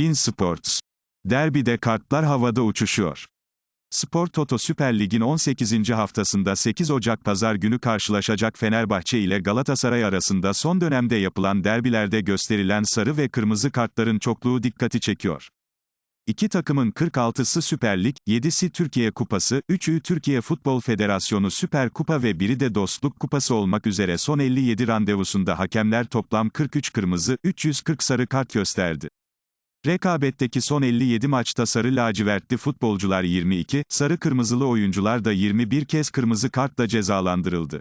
Bin Sports. Derbide kartlar havada uçuşuyor. Spor Toto Süper Lig'in 18. haftasında 8 Ocak Pazar günü karşılaşacak Fenerbahçe ile Galatasaray arasında son dönemde yapılan derbilerde gösterilen sarı ve kırmızı kartların çokluğu dikkati çekiyor. İki takımın 46'sı Süper Lig, 7'si Türkiye Kupası, 3'ü Türkiye Futbol Federasyonu Süper Kupa ve biri de Dostluk Kupası olmak üzere son 57 randevusunda hakemler toplam 43 kırmızı, 340 sarı kart gösterdi. Rekabetteki son 57 maçta sarı lacivertli futbolcular 22, sarı kırmızılı oyuncular da 21 kez kırmızı kartla cezalandırıldı.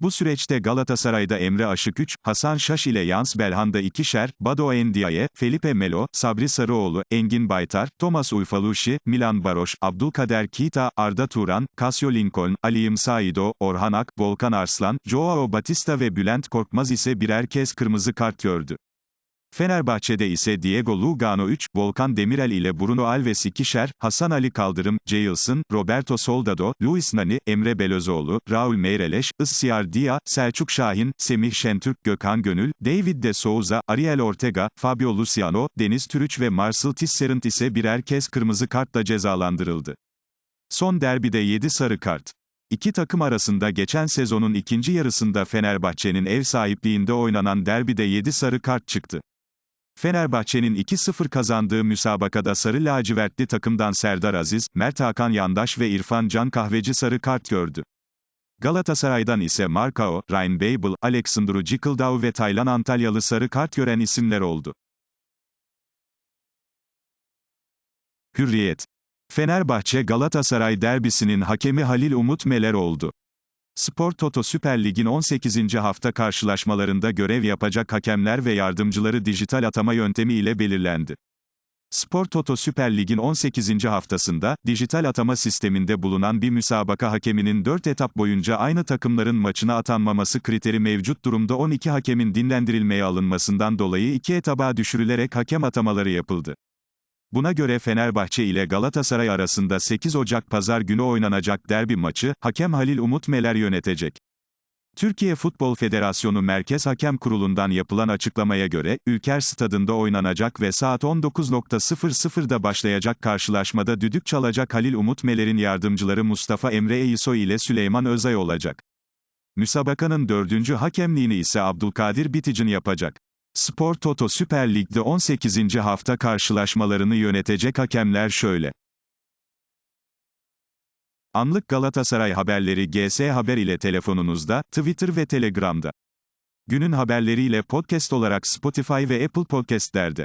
Bu süreçte Galatasaray'da Emre Aşık 3, Hasan Şaş ile Yans Belhanda ikişer, Bado Endiaye, Felipe Melo, Sabri Sarıoğlu, Engin Baytar, Thomas Uyfalushi, Milan Baroş, Abdülkader Kita, Arda Turan, Casio Lincoln, Aliyim Saido, Orhan Ak, Volkan Arslan, Joao Batista ve Bülent Korkmaz ise birer kez kırmızı kart gördü. Fenerbahçe'de ise Diego Lugano 3, Volkan Demirel ile Bruno Alves ikişer, Hasan Ali Kaldırım, Jailson, Roberto Soldado, Luis Nani, Emre Belözoğlu, Raul Meireles, Issiar Dia, Selçuk Şahin, Semih Şentürk, Gökhan Gönül, David de Souza, Ariel Ortega, Fabio Luciano, Deniz Türüç ve Marcel Tisserand ise birer kez kırmızı kartla cezalandırıldı. Son derbide 7 sarı kart. İki takım arasında geçen sezonun ikinci yarısında Fenerbahçe'nin ev sahipliğinde oynanan derbide 7 sarı kart çıktı. Fenerbahçe'nin 2-0 kazandığı müsabakada sarı lacivertli takımdan Serdar Aziz, Mert Hakan Yandaş ve İrfan Can Kahveci sarı kart gördü. Galatasaray'dan ise Markao, Ryan Babel, Alexandru Cikildau ve Taylan Antalyalı sarı kart gören isimler oldu. Hürriyet. Fenerbahçe Galatasaray derbisinin hakemi Halil Umut Meler oldu. Spor Toto Süper Lig'in 18. hafta karşılaşmalarında görev yapacak hakemler ve yardımcıları dijital atama yöntemi ile belirlendi. Spor Toto Süper Lig'in 18. haftasında, dijital atama sisteminde bulunan bir müsabaka hakeminin 4 etap boyunca aynı takımların maçına atanmaması kriteri mevcut durumda 12 hakemin dinlendirilmeye alınmasından dolayı 2 etaba düşürülerek hakem atamaları yapıldı. Buna göre Fenerbahçe ile Galatasaray arasında 8 Ocak Pazar günü oynanacak derbi maçı, hakem Halil Umut Meler yönetecek. Türkiye Futbol Federasyonu Merkez Hakem Kurulu'ndan yapılan açıklamaya göre, Ülker Stadında oynanacak ve saat 19.00'da başlayacak karşılaşmada düdük çalacak Halil Umut Meler'in yardımcıları Mustafa Emre Eysoy ile Süleyman Özay olacak. Müsabakanın dördüncü hakemliğini ise Abdülkadir Biticin yapacak. Spor Toto Süper Lig'de 18. hafta karşılaşmalarını yönetecek hakemler şöyle. Anlık Galatasaray haberleri GS Haber ile telefonunuzda, Twitter ve Telegram'da. Günün haberleriyle podcast olarak Spotify ve Apple Podcast'lerde.